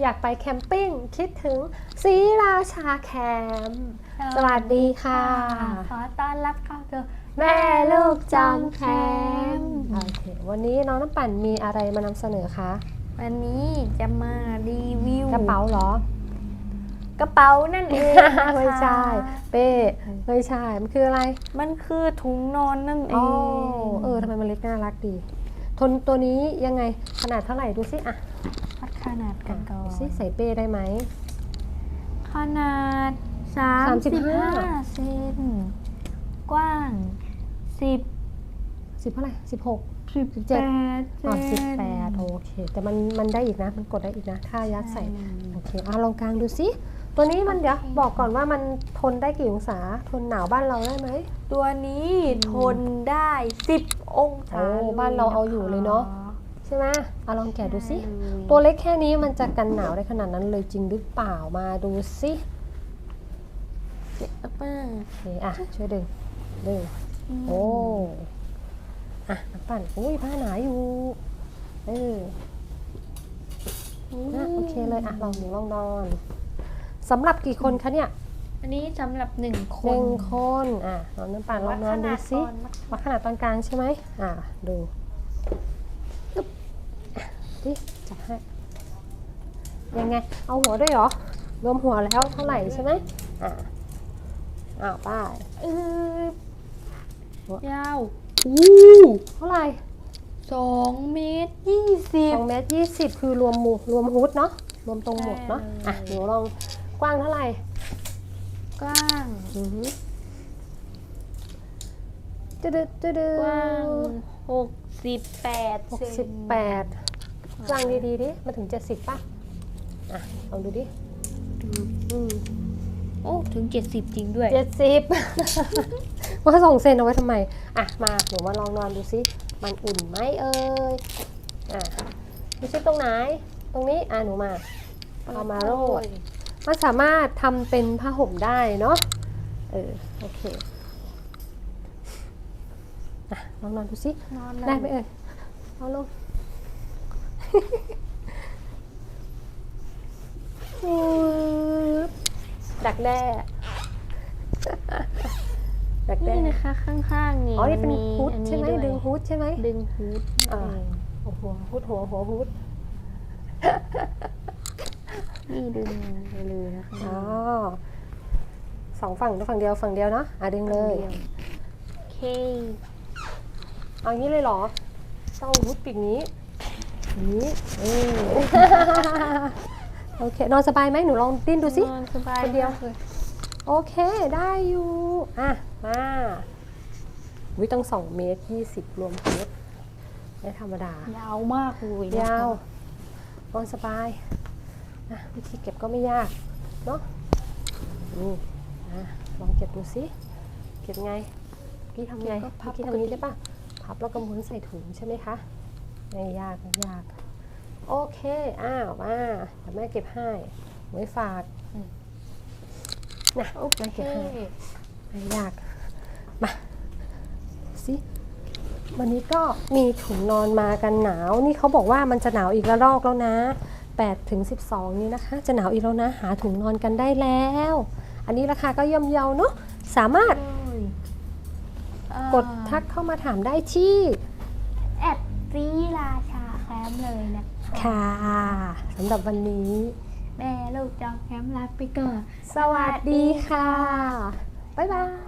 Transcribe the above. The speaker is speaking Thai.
อยากไปแคมปิ้ง คิดถึงศรีราชาแคมป์สวัสดีค่ะ ขอต้อนรับเข้าสู่แม่ลูกจอมแคมป์โอเควันนี้น้องน้ำปั่นมีอะไรมานำเสนอคะวันนี้จะมารีวิวกระเป๋าเหรอกระเป๋านั่นเองไม่ใช่นะคะเป้ไม่ใช่มันคืออะไร มันคือถุงนอนนั่นเออ๋องเออทำไมมันเล็กน่ารักดี ทนตัวนี้ยังไงขนาดเท่าไหร่ดูสิอะ วัดขนาดกันก่อดูนสิใส่เป้ได้ไหม ขนาด 35 35เซนกว้าง 10 สิบเท่าไหร่สิบหก18เซอ๋อนสิบแปดโอเค แต่มันมันได้อีกนะ มันกดได้อีกนะ ถ้ายัดใส่ โอเคอะลองกางดูสิตัวนี้มันเดี๋ยวบอกก่อนว่ามันทนได้กี่องศา ทนหนาวบ้านเราได้ไหม ตัวนี้ทนได้ 10 องศาโอ้ลบ้านเราเอาอยู่เลยเนอะ ค ใช่ไหมอะลองแกะดูสิได้เลยตัวเล็กแค่นี้มันจะกันหนาวได้ขนาดนั้นเลยจริงหรือเปล่ามาดูสิเจ็บมากโอเคอะช่วยดึงดึงโอ้อะน้ำปั่นอุ้ยผ้าหนาอยู่เอออะโอเคเลยอะลองหนูลองนอนสำหรับกี่คนคะเนี่ยอันนี้สำหรับหนึ่งคหนนึ่งคนอะลองน้ำปั่นลองนอนดูสิวัดขนาดก่อนวัดขนาดตอนกลางใช่ไหมอะดู อึ๊บอะดิจับให้ ยังไง เอาหัวด้วยเหรอ รวมหัวแล้วเท่าไหร่ใช่ไหมอะอ้าวป้ายเออยาวอู้เท่าไหร่สองเมตรยี่สิบสองเมตรยี่สิบคือรวมหมูรวมฮูดเนาะ รวมตรงหมดเนาะใช่อะ หนูลองกว้างเท่าไหร่ กว้าง อือฮึตึ๊ดตึ๊ดตึ๊ดกว้างหก สิบแปดหกสิบแปดกว้างดีๆดิมาถึงเจ็ดสิบป่ะอะลองดูดิอืมโอ้ถึงเจ็ดสิบจริงด้วยเจ็ดสิบว่าส่งเซนเอาไว้ทำไม อะ มาหนูมาลองนอนดูซิมันอุ่นไหมเอ่ยอะดูซิตรงไหน ตรงนี้ อะ หนูมาเอามาโรดมันสามารถทำเป็นผ้าห่มได้เนาะเออโอเค อะลองนอนดูซินอนเลยได้ไหมเอ่ยเอาลงปึ๊บดักแด้ดักแด้นี่นะคะข้างๆนี่อ๋อนี่เป็นมีฮูดอันใช่นี้ไหมด้วยดึงฮูดใช่ไหมดึงฮูดอ่าเองโอ้โหฮูดหัวหัวฮูดนี่ดึงไปเลยนะคะอ๋อสองฝั่งฝั่งเดียวฝั่งเดียวเนาะอะดึงเลยโอเค เอางี้เลยเหรอต้องเอาฮูดปีกนี้อย่างนี้เออ โอเคนอนสบายไหมหนูลองดิ้นดูสิ นอนสบายคนเดียว มากเลยโอเคได้อยู่ อะ มาวิตั้ง2เมตร20รวมเทปไม่ธรรมดา ยาวมากเลยนะคะยาวนอนสบายนะวิธีเก็บก็ไม่ยากเนาะนี่อะลองเก็บดูสิเก็บไงพี่ทำไงก็พับพี่ทำนี้ได้ปะ พับแล้วก็หมุนใส่ถุงใช่ไหมคะไม่ยากไม่ยาก โอเค อ้าวมาเดี๋ยวแม่เก็บให้ไว้ฝากนะโอแม่เคเก็บให้ไม่ยาก มาสิวันนี้ก็มีถุงนอนมากันหนาว นี่เขาบอกว่ามันจะหนาวอีกระลอกแล้วนะ8ถึง12 นี้นะคะ จะหนาวอีกแล้วนะ หาถุงนอนกันได้แล้ว อันนี้ราคาก็ย่อมเยาเนาะสามารถอ่าก ดทักเข้ามาถามได้ที่แอดซีราชาแคมป์เลยนะค่ะสำหรับวันนี้ แม่ลูกจอมแคมป์ลาไปก่อนสวัสดีค่ะ บ๊ายบาย